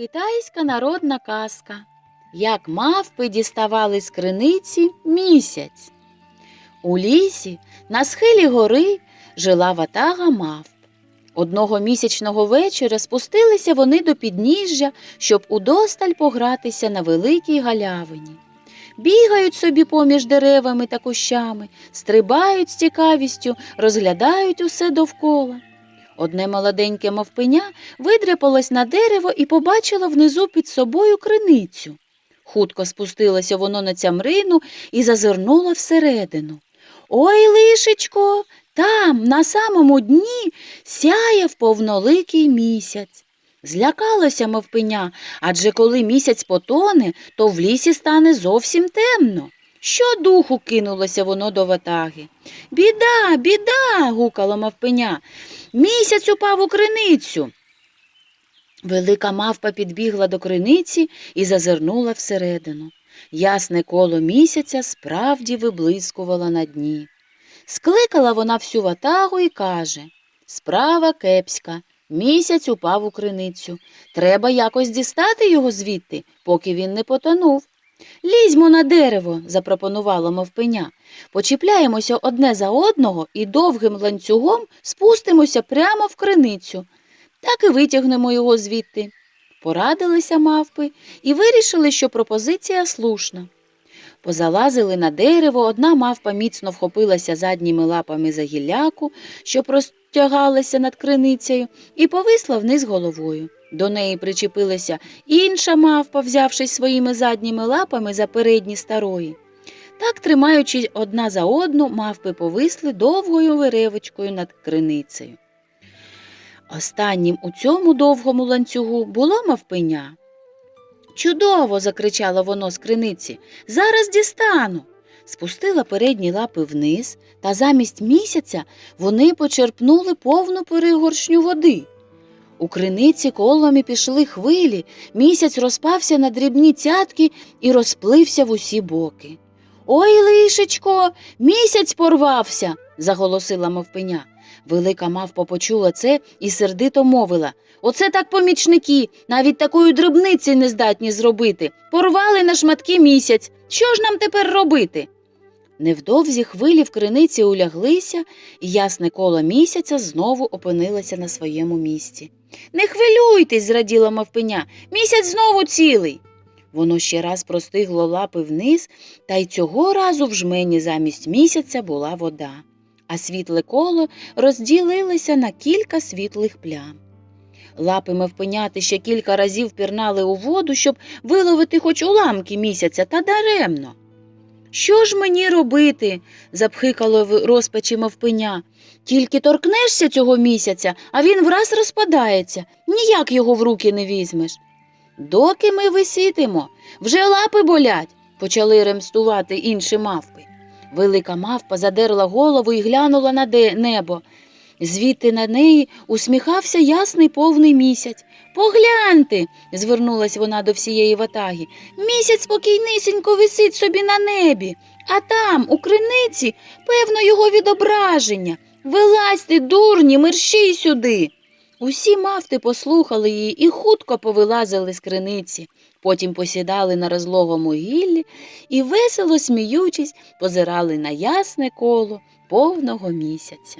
Китайська народна казка. Як мавпи діставали з криниці місяць. У лісі на схилі гори жила ватага мавп. Одного місячного вечора спустилися вони до підніжжя, щоб удосталь погратися на великій галявині. Бігають собі поміж деревами та кущами, стрибають з цікавістю, розглядають усе довкола. Одне молоденьке мавпеня видряпалось на дерево і побачило внизу під собою криницю. Хутко спустилося воно на цямрину і зазирнуло всередину. Ой, лишечко, там, на самому дні, сяяв повноликий місяць. Злякалося мавпеня, адже коли місяць потоне, то в лісі стане зовсім темно. Що духу кинулося воно до ватаги. Біда, біда. гукало мавпеня. Місяць упав у криницю. Велика мавпа підбігла до криниці і зазирнула всередину. Ясне коло місяця справді виблискувало на дні. Скликала вона всю ватагу і каже Справа кепська, місяць упав у криницю. Треба якось дістати його звідти, поки він не потонув. Лізьмо на дерево, запропонувала мавпеня. Почіпляємося одне за одного і довгим ланцюгом спустимося прямо в криницю. Так і витягнемо його звідти. Порадилися мавпи і вирішили, що пропозиція слушна. Позалазили на дерево, одна мавпа міцно вхопилася задніми лапами за гілляку, що простягалася над криницею, і повисла вниз головою. До неї причепилася інша мавпа, взявшись своїми задніми лапами за передні старої. Так, тримаючи одна за одну, мавпи повисли довгою веревочкою над криницею. Останнім у цьому довгому ланцюгу було мавпеня. Чудово. закричало воно з криниці. Зараз дістану. Спустила передні лапи вниз, та замість місяця вони почерпнули повну перегоршню води. У криниці колами пішли хвилі, місяць розпався на дрібні цятки і розплився в усі боки. Ой, лишечко, місяць порвався, заголосила мавпеня. Велика мавпа почула це і сердито мовила Оце так помічники, навіть такої дрібниці не здатні зробити. Порвали на шматки місяць. Що ж нам тепер робити? Невдовзі хвилі в криниці уляглися, і ясне коло місяця знову опинилося на своєму місці. Не хвилюйтесь, зраділа мавпеня, місяць знову цілий. Воно ще раз простигло лапи вниз, та й цього разу в жмені замість місяця була вода, а світле коло розділилося на кілька світлих плям. Лапи мавпеняти ще кілька разів пірнали у воду, щоб виловити хоч уламки місяця, та даремно. Що ж мені робити? запхикало в розпачі мавпиня. Тільки торкнешся цього місяця, а він враз розпадається, ніяк його в руки не візьмеш. Доки ми висітимо, вже лапи болять, почали ремстувати інші мавпи. Велика мавпа задерла голову і глянула на небо. Звідти на неї усміхався ясний повний місяць. Погляньте, звернулась вона до всієї ватаги. Місяць спокійнисінько висить собі на небі, а там, у криниці, певно, його відображення. Вилазьте, дурні, мерщій сюди. Усі мавти послухали її і хутко повилазили з криниці. Потім посідали на розлогому гіллі і, весело сміючись, позирали на ясне коло повного місяця.